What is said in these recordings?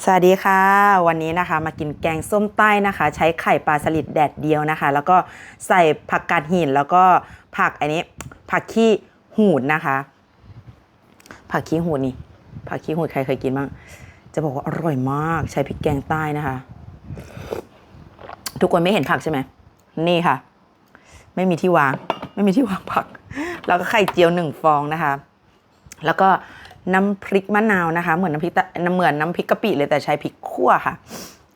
สวัสดีค่ะ วันนี้นะคะมากินแกงส้มใต้นะคะ ใช้ไข่ปลาสลิดแดดเดียวนะคะ แล้วก็ใส่ผักกาดหินแล้วก็ผักอันนี้ ผักขี้หูดนะคะ ผักขี้หูดนี่ ผักขี้หูดใครเคยกินบ้างจะบอกว่าอร่อยมากใช้พริกแกงใต้นะคะ ทุกคนไม่เห็นผักใช่ไหมนี่ค่ะ ไม่มีที่วาง ไม่มีที่วางผัก แล้วก็ไข่เจียวหนึ่งฟองนะคะ แล้วก็ น้ำพริกมะนาวนะคะ เหมือนน้ำพริกตะเหมือนน้ำพริกกะปิเลยแต่ใช้พริกขั่วค่ะ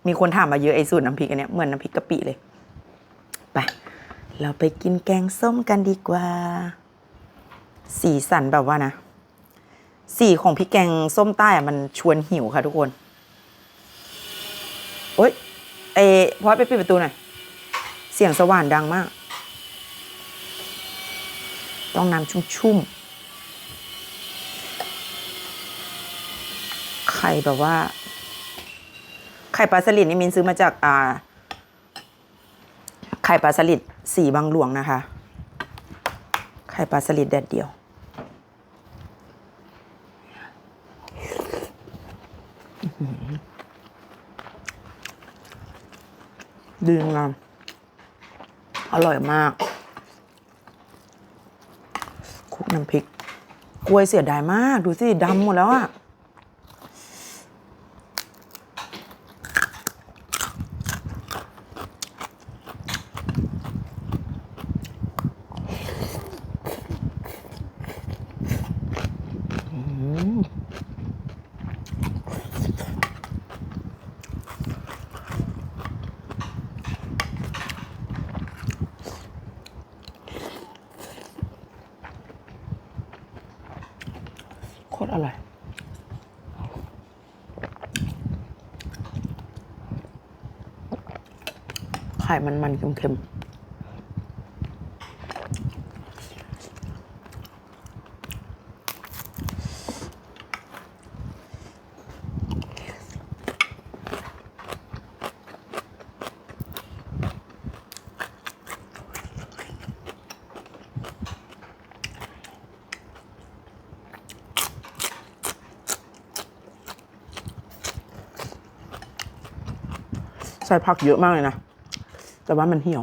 มีคนถามมาเยอะไอ้สูตรน้ำพริกอันเนี้ยเหมือนน้ำพริกกะปิเลยไปเราไปกินแกงส้มกันดีกว่า สีสันแบบว่านะ สีของพริกแกงส้มใต้อะมันชวนหิวค่ะทุกคนโอ๊ยเอพอไปปิดประตูหน่อยเสียงสว่านดังมาก ต้องน้ำชุ่มๆ ข่แบบว่า ไข่ปลาสลิดนี่มินซื้อมาจากอ่า ไข่ปลาสลิดสีบางหลวงนะคะ ไข่ปลาสลิดแดดเดียวอื้อหือดีงามอร่อยมากคลุกน้ำพริก กล้วยเสียดายมาก ดูสิดำหมดแล้วอะโคตรอร่อย ไข่มันมันๆเค็มๆ ใส่ผักเยอะมากเลยนะ แต่ว่ามันเหี่ยว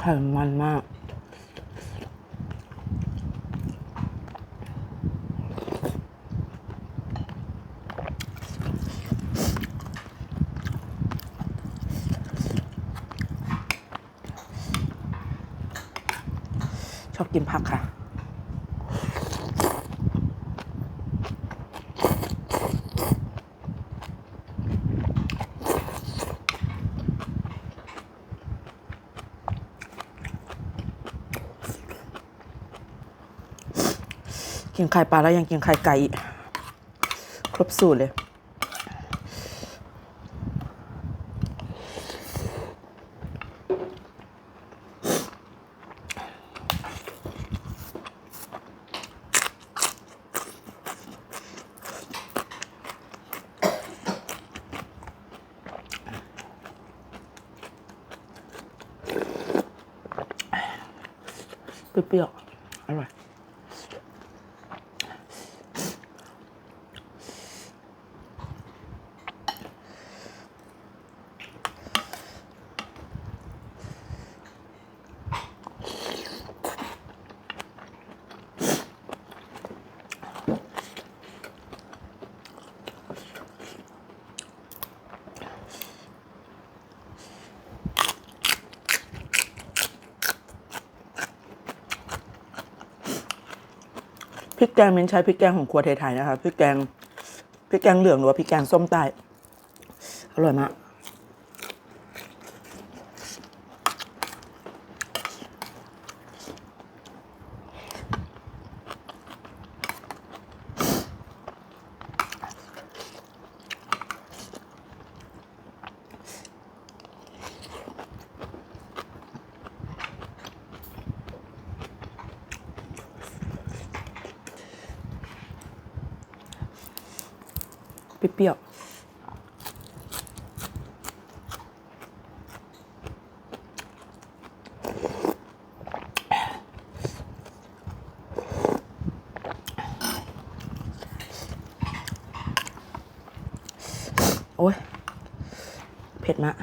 ไข่มันมาก ชอบกินผักค่ะ กินไข่ปลาแล้วยังกินไข่ไก่ครบสูตรเลย เปรี้ยวๆอร่อย ริกแกงเม้นใช้พริกแกงของครัวไทยๆนะคะพริกแกงพริกแกงเหลืองหรือว่าพริกแกงส้มใต้อร่อยมาก เปรี้ยวโอ้ยเผ็ดมาก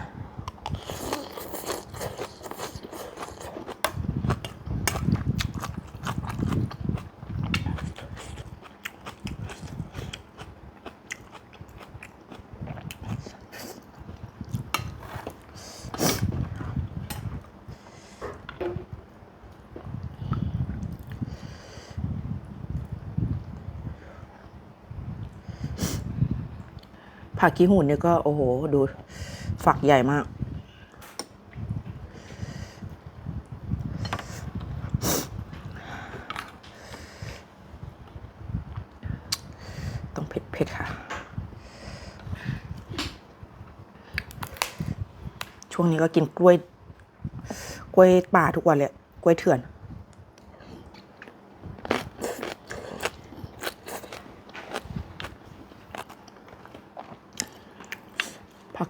ผักขี้หุ่นเนี่ยก็โอ้โห ดูฝักใหญ่มาก ต้องเผ็ดเผ็ดค่ะ ช่วงนี้ก็กินกล้วย กล้วยป่าทุกวันเลย กล้วยเถื่อน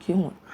2021.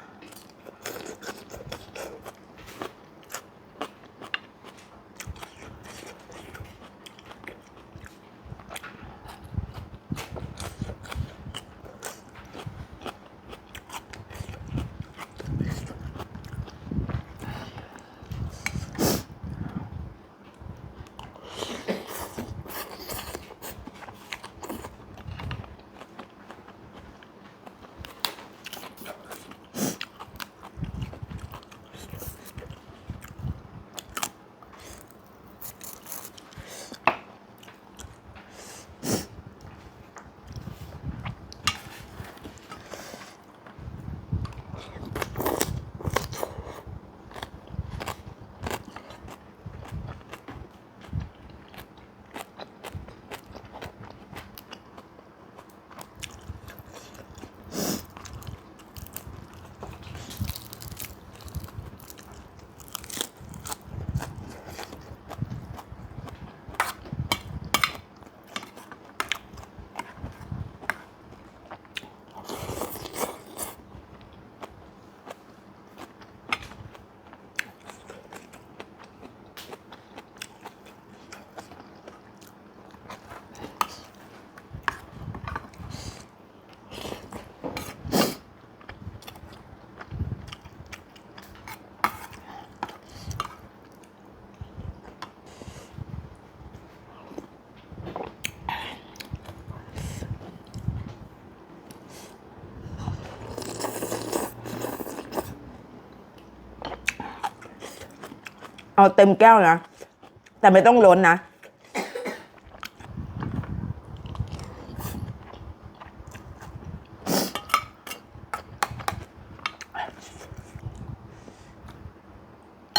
เอาเต็มแก้วนะ แต่ไม่ต้องล้นนะ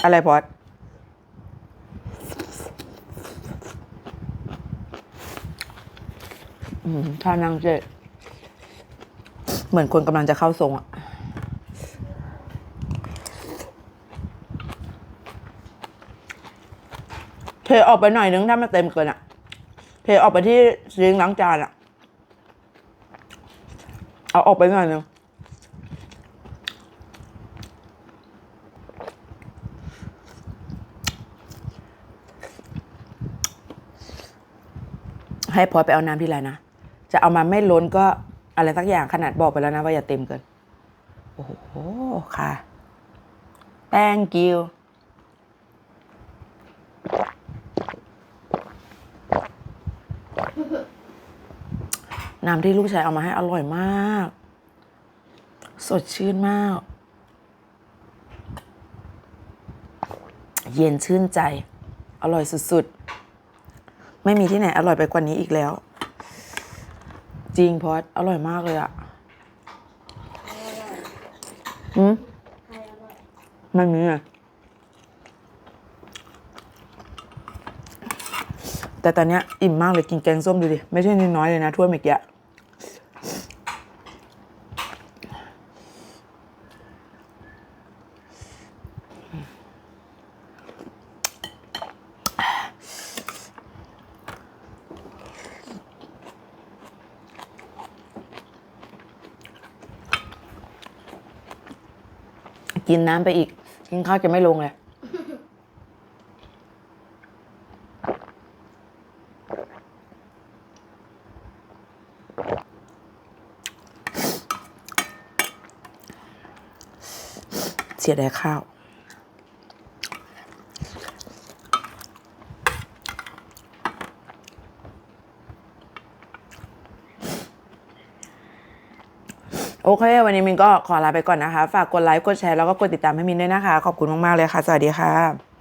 อะไรพอดอืมท่านั่งเจ๊เหมือนคนกำลังจะเข้าทรงอะ ออกไปหน่อยนึงถ้ามันเต็มเกินอะเทออกไปที่ซิงล้างจานอะเอาออกไปหน่อยนึงให้พลอไปเอาน้ำที่ไรนะ จะเอามาไม่ล้นก็อะไรสักอย่างขนาดบอกไปแล้วนะว่าอย่าเต็มเกิน โอ้โห ค่ะ thank you น้ำที่ลูกชายเอามาให้อร่อยมาก สดชื่นมาก เย็นชื่นใจ อร่อยสุดๆ ไม่มีที่ไหนอร่อยไปกว่านี้อีกแล้ว จริงพอดอร่อยมากเลยอะอืมมันมีอะแต่ตอนเนี้ยอิ่มมากเลยกินแกงส้มดูดิ ไม่ใช่น้อยเลยนะถ้วยเมื่อกี้ กินน้ำไปอีก กินข้าวจะไม่ลงเลยเสียดายข้าว โอเค วันนี้มินก็ขอลาไปก่อนนะคะ ฝากกดไลค์ กดแชร์ แล้วก็กดติดตามให้มินด้วยนะคะ ขอบคุณมาก ๆ เลยค่ะ สวัสดีค่ะ